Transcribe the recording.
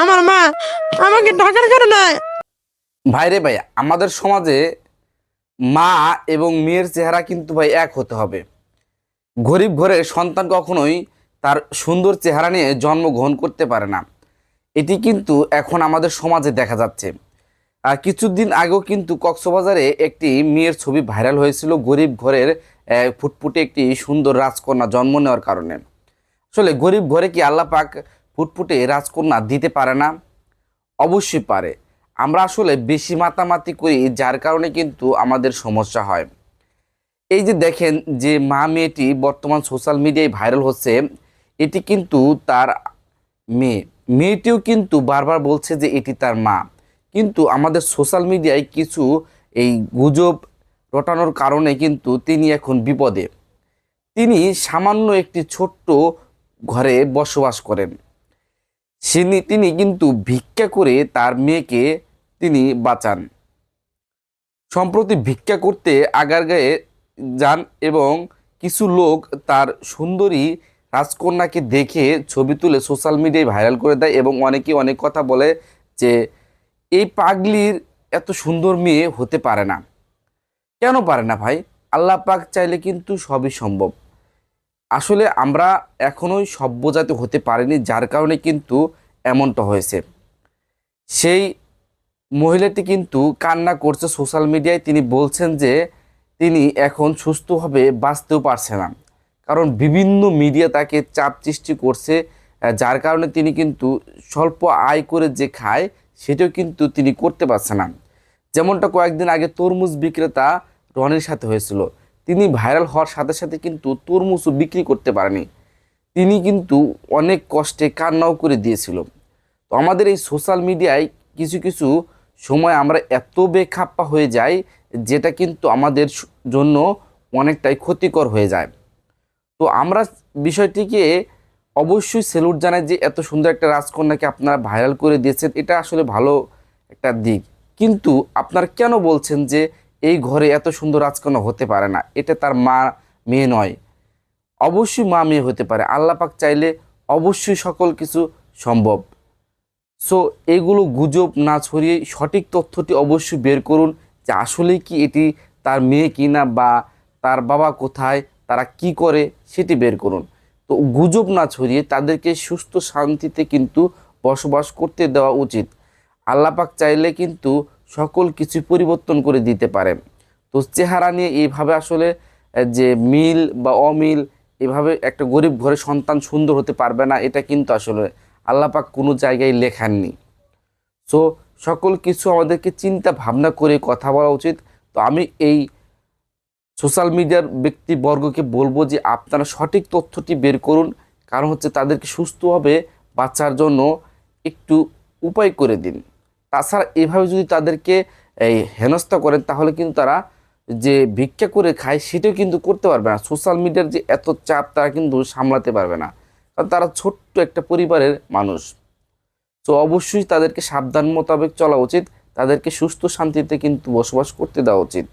আমার মা আমাকে কারণে ভাইরে ভাই আমাদের সমাজে মা এবং মেয়ের চেহারা কিন্তু ভাই এক হতে হবে। গরিব ঘরের সন্তান কখনোই তার সুন্দর চেহারা নিয়ে জন্মগ্রহণ করতে পারে না। এটি কিন্তু এখন আমাদের সমাজে দেখা যাচ্ছে। আর কিছুদিন আগেও কিন্তু কক্সবাজারে একটি মেয়ের ছবি ভাইরাল হয়েছিল গরিব ঘরের ফুটফুটে একটি সুন্দর রাজকন্যা জন্ম নেওয়ার কারণে। আসলে গরিব ঘরে কি আল্লাহ পাক ফুটফুটে রাজকন্যা দিতে পারে না। অবশ্যই পারে। আমরা আসলে বেশি মাতামাতি করি, যার কারণে কিন্তু আমাদের সমস্যা হয়। এই যে দেখেন যে মা মেয়েটি বর্তমান সোশ্যাল মিডিয়ায় ভাইরাল হচ্ছে, এটি কিন্তু তার মেয়ে। মেয়েটিও কিন্তু বারবার বলছে যে এটি তার মা। কিন্তু আমাদের সোশ্যাল মিডিয়ায় কিছু এই গুজব রটানোর কারণে কিন্তু তিনি এখন বিপদে। তিনি সামান্য একটি ছোট্ট ঘরে বসবাস করেন। তিনি তিনি কিন্তু ভিক্ষা করে তার মেয়েকে তিনি বাঁচান। সম্প্রতি ভিক্ষা করতে আগার আগারগাঁয়ে যান এবং কিছু লোক তার সুন্দরী রাজকন্যাকে দেখে ছবি তুলে সোশ্যাল মিডিয়ায় ভাইরাল করে দেয় এবং অনেকে অনেক কথা বলে যে, এই পাগলির এত সুন্দর মেয়ে হতে পারে না। কেন পারে না ভাই? আল্লাহ পাক চাইলে কিন্তু সবই সম্ভব। আসলে আমরা এখনোই সভ্য জাতি হতে পারিনি, যার কারণে কিন্তু এমনটা হয়েছে। সেই মহিলাটি কিন্তু কান্না করছে সোশ্যাল মিডিয়ায়, তিনি বলছেন যে তিনি এখন সুস্থভাবে বাঁচতেও পারছে না। কারণ বিভিন্ন মিডিয়া তাকে চাপ সৃষ্টি করছে, যার কারণে তিনি কিন্তু স্বল্প আয় করে যে খায়, সেটাও কিন্তু তিনি করতে পারছে না। যেমনটা কয়েকদিন আগে তরমুজ বিক্রেতা রনির সাথে হয়েছিল। তিনি ভাইরাল হওয়ার সাথে সাথে কিন্তু তরমুজও বিক্রি করতে পারেনি। তিনি কিন্তু অনেক কষ্টে কান্নাও করে দিয়েছিল। তো আমাদের এই সোশ্যাল মিডিয়ায় কিছু কিছু সময় আমরা এত বেখাপ্পা হয়ে যাই, যেটা কিন্তু আমাদের জন্য অনেকটাই ক্ষতিকর হয়ে যায়। তো আমরা বিষয়টিকে অবশ্যই সেলুট জানাই যে এত সুন্দর একটা রাজকন্যাকে আপনারা ভাইরাল করে দিয়েছেন, এটা আসলে ভালো একটা দিক। কিন্তু আপনারা কেন বলছেন যে এই ঘরে এত সুন্দর রাজকন্যা হতে পারে না। এটা তার মা, মেয়ে নয়। অবশ্যই মা, মেয়ে হতে পারে। আল্লাহ পাক চাইলে অবশ্যই সকল কিছু সম্ভব। সো এগুলো গুজব না ছড়িয়ে সঠিক তথ্যটি অবশ্যই বের করুন যে আসলেই কি এটি তার মেয়ে কি না বা তার বাবা কোথায়, তারা কি করে সেটি বের করুন। তো গুজব না ছড়িয়ে তাদেরকে সুস্থ শান্তিতে কিন্তু বসবাস করতে দেওয়া উচিত। আল্লাপাক চাইলে কিন্তু সকল কিছু পরিবর্তন করে দিতে পারে। তো চেহারা নিয়ে এইভাবে আসলে যে মিল বা অমিল, এভাবে একটা গরিব ঘরে সন্তান সুন্দর হতে পারবে না, এটা কিন্তু আসলে আল্লাপাক কোনো জায়গায় লেখাননি। সো সকল কিছু আমাদেরকে চিন্তা ভাবনা করে কথা বলা উচিত। তো আমি এই সোশ্যাল মিডিয়ার ব্যক্তিবর্গকে বলব যে আপনারা সঠিক তথ্যটি বের করুন, কারণ হচ্ছে তাদেরকে সুস্থভাবে বাঁচার জন্য একটু উপায় করে দিন। তাছাড়া এভাবে যদি তাদেরকে, এই, হেনস্থা করেন তাহলে কিন্তু তারা যে ভিক্ষা করে খায়, সেটাও কিন্তু করতে পারবে না। সোশ্যাল মিডিয়ার যে এত চাপ, তারা কিন্তু সামলাতে পারবে না। কারণ তারা ছোট্ট একটা পরিবারের মানুষ। তো অবশ্যই তাদেরকে সাবধান মোতাবেক চলা উচিত। তাদেরকে সুস্থ শান্তিতে কিন্তু বসবাস করতে দেওয়া উচিত।